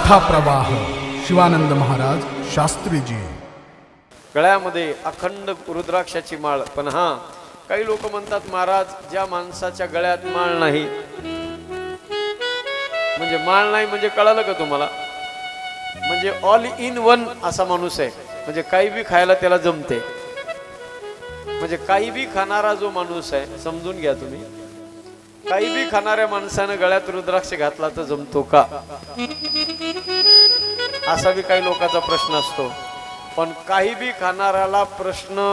कथा प्रवाह शिवानंद महाराज शास्त्रीजी. गळ्यामध्ये अखंड रुद्राक्षाची माळ. पण हा काही लोक म्हणतात महाराज ज्या माणसाच्या गळ्यात माळ नाही. म्हणजे माळ नाही म्हणजे कळालं का तुम्हाला? म्हणजे ऑल इन वन असा माणूस आहे. म्हणजे काही बी खायला त्याला जमते. म्हणजे काही बी खाणारा जो माणूस आहे समजून घ्या तुम्ही. काही बी खाणाऱ्या माणसानं गळ्यात रुद्राक्ष घातला तर जमतो का? असा बी काही लोकांचा प्रश्न असतो. पण काही बी खाणाऱ्याला प्रश्न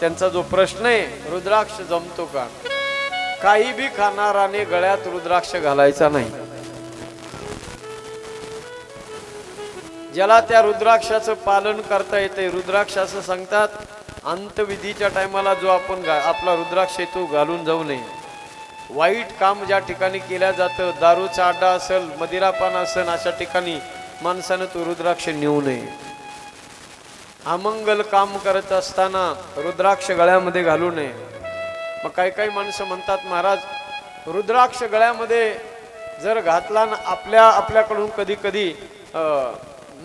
त्यांचा जो प्रश्न आहे रुद्राक्ष जमतो का? काही बी खाणाराने गळ्यात रुद्राक्ष घालायचा नाही. ज्याला त्या रुद्राक्षाचं पालन करता येते रुद्राक्ष असं सांगतात अंतविधीच्या टायमाला जो आपण आपला रुद्राक्ष येतो तो घालून जाऊ नये. वाईट काम ज्या ठिकाणी केलं जातं दारूचा अड्डा असेल मदिरापान असेल अशा ठिकाणी माणसानं तो रुद्राक्ष नेऊ नये. अमंगल काम करत असताना रुद्राक्ष गळ्यामध्ये घालू नये. मग काही काही माणसं म्हणतात महाराज रुद्राक्ष गळ्यामध्ये जर घातला ना आपल्या आपल्याकडून कधी कधी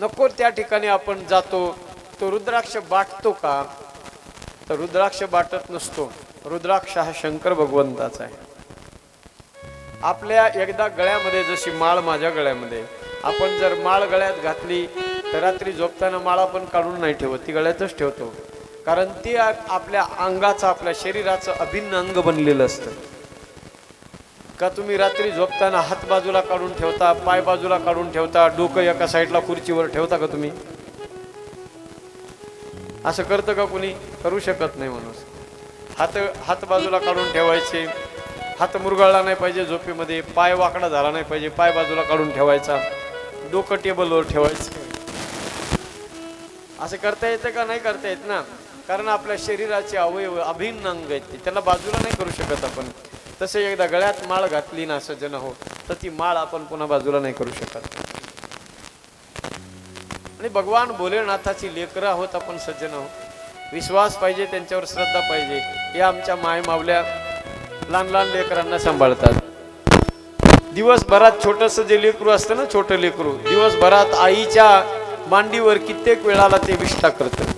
नको त्या ठिकाणी आपण जातो तो रुद्राक्ष बाटतो का? तर रुद्राक्ष बाटत नसतो. रुद्राक्ष हा शंकर भगवंताचा आहे. आपल्या एकदा गळ्यामध्ये जशी माळ माझ्या गळ्यामध्ये. आपण जर माळ गळ्यात घातली तर रात्री झोपताना माळ आपण काढून नाही ठेवत ती गळ्यातच ठेवतो. कारण ती आपल्या अंगाचं आपल्या शरीराचं अभिन्न अंग बनलेलं असतं. का तुम्ही रात्री झोपताना हात बाजूला काढून ठेवता पाय बाजूला काढून ठेवता डोकं एका साईडला खुर्चीवर ठेवता का तुम्ही? असं करतं का कोणी? करू शकत नाही माणूस. हात हात बाजूला काढून ठेवायचे. हात मुरगळला नाही पाहिजे झोपेमध्ये पाय वाकडा झाला नाही पाहिजे पाय बाजूला काढून ठेवायचा डोकं टेबलवर ठेवायचं. असं करता येतं का? नाही करता येत ना. कारण आपल्या शरीराचे अवयव अभिन्न अंग आहेत ते. त्याला बाजूला नाही करू शकत आपण. तसे एकदा गळ्यात माळ घातली ना सज्जन हो तर ती माळ आपण पुन्हा बाजूला नाही करू शकत. आणि भगवान भोलेनाथाची लेकरं आहोत आपण सज्जन आहोत. विश्वास पाहिजे त्यांच्यावर श्रद्धा पाहिजे. या आमच्या माय मावल्या लहान लहान लेकरांना सांभाळतात. दिवसभरात छोटस जे लेकरू असतं ना छोटं लेकरू दिवसभरात आईच्या मांडीवर कित्येक वेळाला ते विष्ठा करतं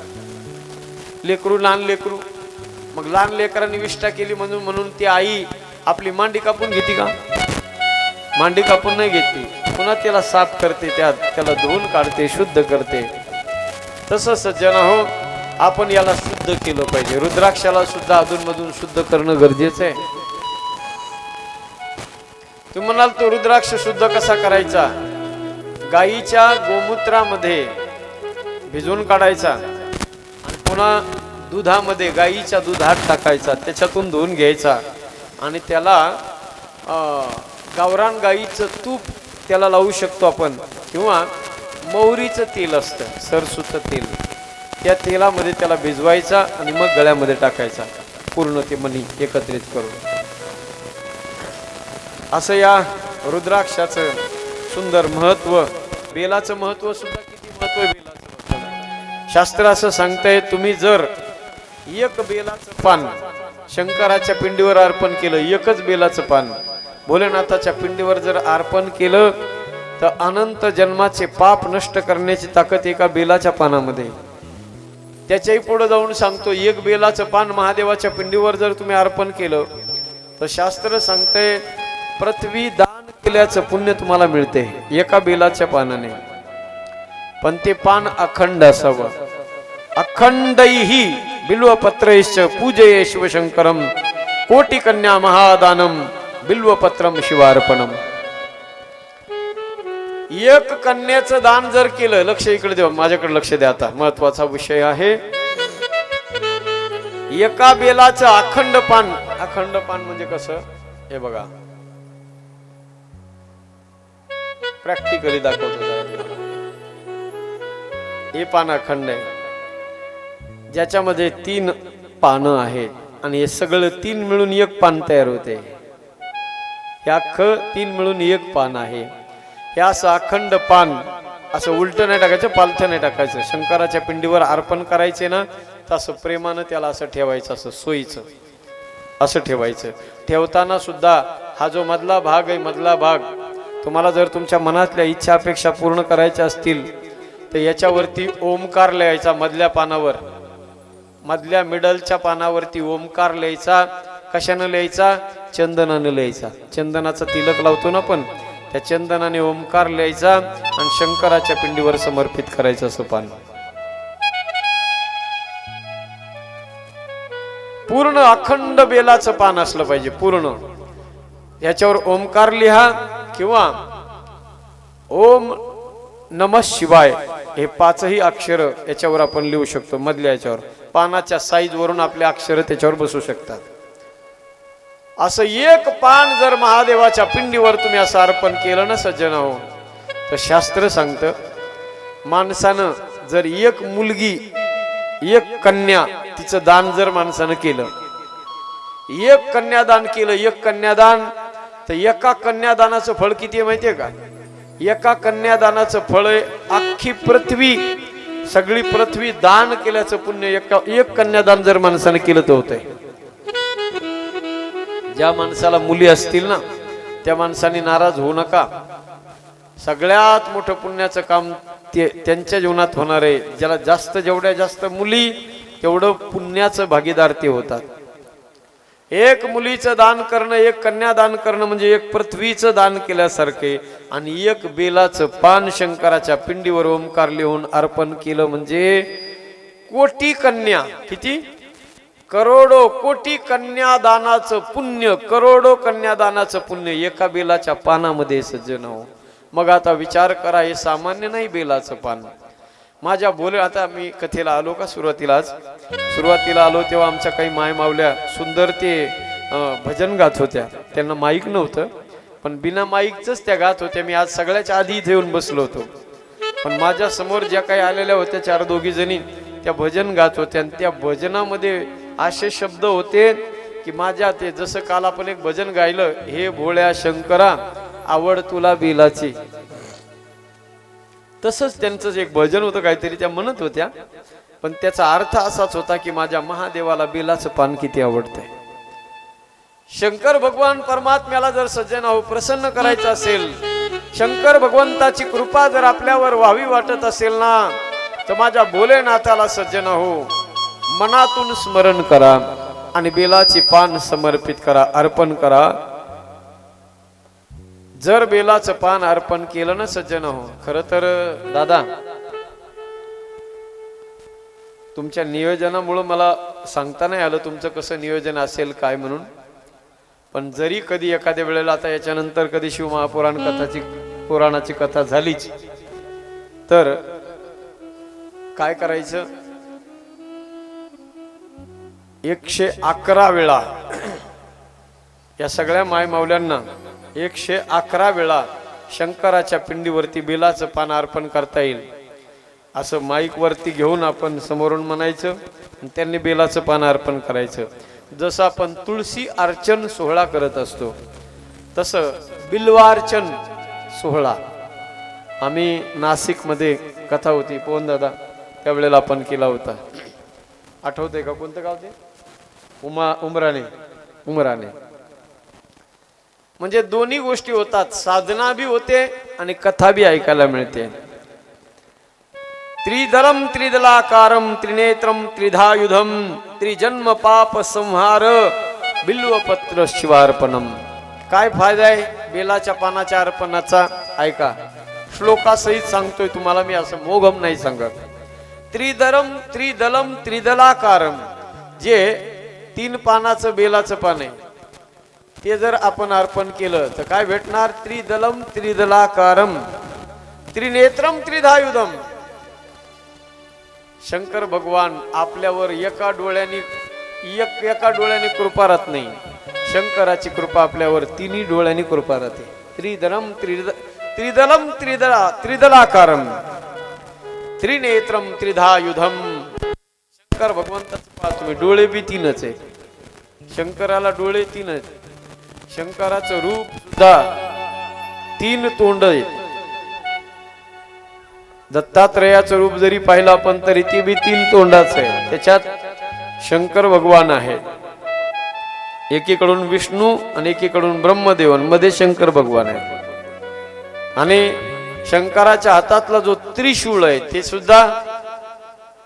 लेकरू लहान लेकरू मग लहान लेकरांनी विष्ठा केली म्हणून म्हणून ती आई आपली मांडी कापून घेते का? मांडी कापून नाही घेते पुन्हा त्याला साफ करते त्यात त्याला धुवून काढते शुद्ध करते. तसं सज्जन हो आपण याला शुद्ध केलं पाहिजे. रुद्राक्षाला सुद्धा अधूनमधून शुद्ध करणं गरजेचं आहे. तुम्ही म्हणाल तो रुद्राक्ष शुद्ध कसा करायचा? गाईच्या गोमूत्रामध्ये भिजवून काढायचा. पुन्हा दुधामध्ये गाईच्या दुधात टाकायचा. त्याच्यातून धुवून घ्यायचा. आणि त्याला अं, गावरान गाईचं तूप त्याला लावू शकतो आपण. किंवा मोहरीचं तेल असतं सरसूचं तेल. त्या तेलामध्ये त्याला भिजवायचा आणि मग गळ्यामध्ये टाकायचा पूर्ण ते मनी एकत्रित करून असं या रुद्राक्षाचं सुंदर महत्त्व बेलाचं महत्त्व सुद्धा किती महत्त्व बेलाचं महत्त्व. शास्त्र असं सांगतंय तुम्ही जर एक बेलाचं पान शंकराच्या पिंडीवर अर्पण केलं एकच बेलाचं पान भोलेनाथाच्या पिंडीवर जर अर्पण केलं तर अनंत जन्माचे पाप नष्ट करण्याची ताकद एका बेलाच्या पानामध्ये आहे. त्याच्याही पुढे जाऊन सांगतो एक बेलाचं पान महादेवाच्या पिंडीवर जर तुम्ही अर्पण केलं तर शास्त्र सांगतंय पृथ्वी दान केल्याचं पुण्य तुम्हाला मिळते एका बेलाच्या पानाने. पण ते पान अखंड असावं. अखंडही बिल्वपत्रैश्च पूजये शिवशंकरम कोटी कन्या महादानम बिल्वपत्रम शिवार्पणम. एक कन्याचं दान जर केलं लक्ष इकडे देवा माझ्याकडे लक्ष द्या आता. महत्त्वाचा विषय आहे. एका बेलाचं अखंड पान अखंड पान म्हणजे कसं? हे बघा. प्रॅक्टिकली दाखवतो हे पान अखंड आहे. ज्याच्यामध्ये तीन पानं आहेत आणि हे सगळं तीन मिळून एक पान तयार होते. हे अख्खं तीन मिळून एक पान आहे. हे असं अखंड पान असं उलट नाही टाकायचं पालथं नाही टाकायचं. शंकराच्या पिंडीवर अर्पण करायचे ना तसं प्रेमानं त्याला असं ठेवायचं असं सोयीचं. असं ठेवायचं. ठेवताना सुद्धा हा जो मधला भाग आहे मधला भाग तुम्हाला जर तुमच्या मनातल्या इच्छा अपेक्षा पूर्ण करायच्या असतील तर याच्यावरती ओमकार लिहायचा मधल्या पानावर. मधल्या मिडलच्या पानावरती ओमकार लिहायचा कशानं लिहायचा? चंदनानं लिहायचा. चंदनाचा तिलक लावतो ना पण त्या चंदनाने ओमकार लिहायचा आणि शंकराच्या पिंडीवर समर्पित करायचं असं पान पूर्ण अखंड बेलाचं पान असलं पाहिजे पूर्ण. याच्यावर ओमकार लिहा किंवा ओम नम शिवाय हे पाचही अक्षर याच्यावर आपण लिहू शकतो मधल्या याच्यावर. पानाच्या साईज वरून आपले अक्षर त्याच्यावर बसू शकतात. असं एक पान जर महादेवाच्या पिंडीवर तुम्ही असं अर्पण केलं ना सज्जन हो तर शास्त्र सांगतं माणसानं जर एक मुलगी एक कन्या तिचं दान जर माणसानं केलं एक कन्यादान केलं एक कन्यादान तर एका कन्यादानाचं फळ किती आहे माहितीये का? एका कन्यादानाचं फळ आहे अख्खी पृथ्वी सगळी पृथ्वी दान केल्याचं पुण्य एका एक कन्यादान जर माणसानं केलं तर होतंय. ज्या माणसाला मुली असतील ना त्या माणसाने नाराज होऊ नका. सगळ्यात मोठं पुण्याचं काम ते त्यांच्या जीवनात होणार आहे. ज्याला जास्त जेवढ्या जास्त मुली तेवढं पुण्याचं भागीदार ते होतात. एक मुलीचं दान करणं एक कन्यादान करणं म्हणजे एक पृथ्वीचं दान केल्यासारखे आणि एक बेलाचं पान शंकराच्या पिंडीवर ओंकार लिहून अर्पण केलं म्हणजे कोटी कन्या. किती? करोडो कोटी कन्यादानाचं पुण्य करोडो कन्यादानाचं पुण्य एका बेलाच्या पानामध्ये सज्जन हो. मग आता विचार करा हे सामान्य नाही बेलाचं पान. माझ्या बोल आता मी कथेला आलो का सुरुवातीलाच सुरुवातीला आलो तेव्हा आमच्या काही माय मावल्या सुंदर ते भजन गात होत्या. त्यांना माईक नव्हतं पण बिना माईकच त्या गात होत्या. मी आज सगळ्याच्या आधी इथे येऊन बसलो होतो. पण माझ्यासमोर ज्या काही आलेल्या होत्या चार दोघी जणी त्या भजन गात होत्या आणि त्या भजनामध्ये असे शब्द होते की माझ्या ते जसं काल आपण एक भजन गायलं हे भोळ्या शंकरा आवड तुला बिलाची. तसंच त्यांचं एक भजन होतं काहीतरी त्या म्हणत होत्या पण त्याचा अर्थ असाच होता की माझ्या महादेवाला बिलाचं पान किती आवडतंय. शंकर भगवान परमात्म्याला जर सज्जन हो प्रसन्न करायचं असेल शंकर भगवंताची कृपा जर आपल्यावर व्हावी वाटत असेल ना तर माझ्या भोलेनाथाला सज्जन हो मनातून स्मरण करा आणि बेलाची पान समर्पित करा अर्पण करा. जर बेलाचं पान अर्पण केलं ना सज्जन हो खर तर दादा तुमच्या नियोजनामुळं मला सांगता नाही आलं तुमचं कसं नियोजन असेल काय म्हणून. पण जरी कधी एखाद्या वेळेला आता याच्यानंतर कधी शिवमहापुराण कथाची पुराणाची कथा झालीच तर काय करायचं? एकशे अकरा वेळा. या सगळ्या माय मावल्यांना एकशे अकरा वेळा शंकराच्या पिंडीवरती बेलाचं पान अर्पण करता येईल. असं माईक वरती घेऊन आपण समोरून म्हणायचं आणि त्यांनी बेलाचं पान अर्पण करायचं. जसं आपण तुळशी अर्चन सोहळा करत असतो तसं बिल्वार्चन सोहळा. आम्ही नाशिकमध्ये कथा होती पोहन दादा त्यावेळेला आपण केला होता. आठवतंय का कोणतं गाव ते? उमा उमराने उमराने. म्हणजे दोन्ही गोष्टी होतात. साधना बी होते आणि कथा बी ऐकायला मिळते. त्रिदलम त्रिदलाकारम त्रिनेत्रम त्रिधायुधम त्रिजन्म पाप संहार बिल्वपत्र शिवार्पणम. काय फायदा आहे? बेलाच्या पानाच्या अर्पणाचा? ऐका. श्लोकासहित सांगतोय तुम्हाला मी असं मोघम नाही सांगत. त्रिदरम त्रिदलम त्रिदलाकारम. जे तीन पानाचं बेलाचं पान आहे. ते जर आपण अर्पण केलं तर काय भेटणार? त्रिदलम त्रिदलाकारम. त्रिनेत्रम त्रिधायुधम. शंकर भगवान आपल्यावर एका डोळ्याने एक एका डोळ्याने कृपा राहत नाही. शंकराची कृपा आपल्यावर तिन्ही डोळ्यांनी कृपा राहते त्रिदलम त्रिद त्रिदलम त्रिदला त्रिदलाकारम. त्रिनेत्रम त्रिधायुधम. शंकर भगवंताचं पाच तुम्ही डोळे बी तीनच आहे शंकराला डोळे तीनच शंकराचं रूप सुद्धा तीन तोंड आहे दत्तात्रयाचं रूप जरी पाहिलं आपण तरी ती बी तीन तोंडाच आहे. त्याच्यात शंकर भगवान आहे एकीकडून विष्णू आणि एकीकडून ब्रह्मदेवमध्ये शंकर भगवान आहे आणि शंकराच्या हातातला जो त्रिशूळ आहे ते सुद्धा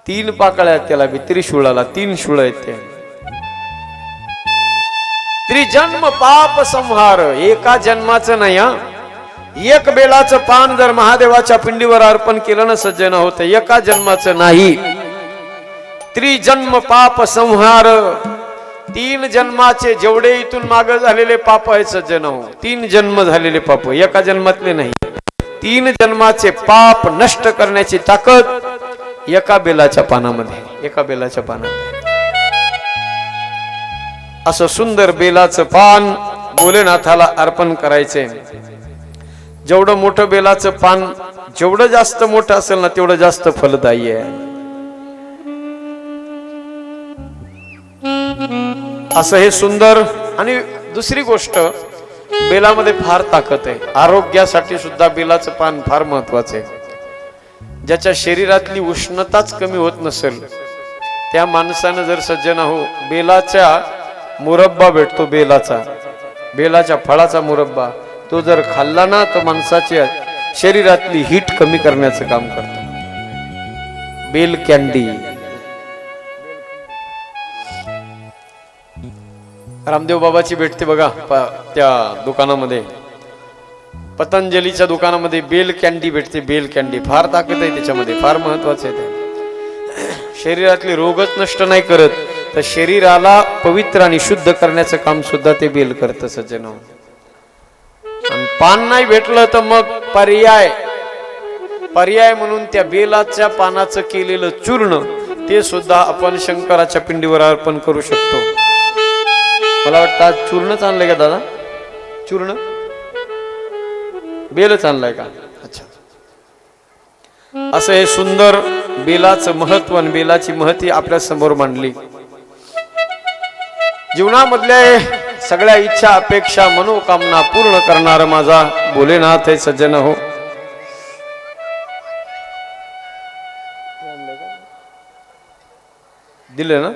तीन पाकळ्या त्याला वित्री शुळाला तीन शूळ आहेत त्रिजन्म पाप संहार एका जन्माचं नाही हा. एक बेलाचं पान जर महादेवाच्या पिंडीवर अर्पण केलं ना सज्जन होत एका जन्माचं नाही. त्रिजन्म पाप संहार तीन जन्माचे जेवढे इथून माग झालेले पाप आहे सज्जन हो तीन जन्म झालेले पाप एका जन्मातले नाही. तीन जन्माचे पाप नष्ट करण्याची ताकद एका बेलाच्या पानामध्ये एका बेलाच्या पानामध्ये. असं सुंदर बेलाचं पान भोलेनाथाला अर्पण करायचे जेवढं मोठं बेलाचं पान जेवढं जास्त मोठं असेल ना तेवढं जास्त फलदायी आहे. असं हे सुंदर आणि दुसरी गोष्ट बेलामध्ये फार ताकद आहे. आरोग्यासाठी सुद्धा बेलाचं पान फार महत्वाचं आहे. ज्याच्या शरीरातली उष्णताच कमी होत नसेल त्या माणसानं जर सज्जन हो बेलाच्या मुरब्बा भेटतो बेलाचा. बेलाच्या फळाचा मुरब्बा. तो जर खाल्ला ना तर माणसाच्या शरीरातली हीट कमी करण्याचं काम करतो. बेल कॅन्डी रामदेव बाबाची भेटते बघा प- त्या दुकानामध्ये. पतंजलीच्या दुकानामध्ये बेल कॅन्डी भेटते बेल कॅन्डी फार ताकद आहे त्याच्यामध्ये फार महत्वाचं आहे ते. शरीरातले रोगच नष्ट नाही करत तर शरीराला पवित्र आणि शुद्ध करण्याचं काम सुद्धा ते बेल करतं सज्जन. आणि पान नाही भेटलं तर मग पर्याय. पर्याय म्हणून त्या बेलाच्या पानाचं केलेलं चूर्ण ते सुद्धा आपण शंकराच्या पिंडीवर अर्पण करू शकतो. मला वाटतं आज चूर्णच आणलंय का दादा? चूर्ण? बेलच आणलाय का? अच्छा. असं हे सुंदर बेलाचं महत्त्व आणि बेलाची महती आपल्यासमोर मांडली. जीवनामधल्या सगळ्या इच्छा अपेक्षा मनोकामना पूर्ण करणारा माझा भोलेनाथ हे सज्जन हो. दिले ना?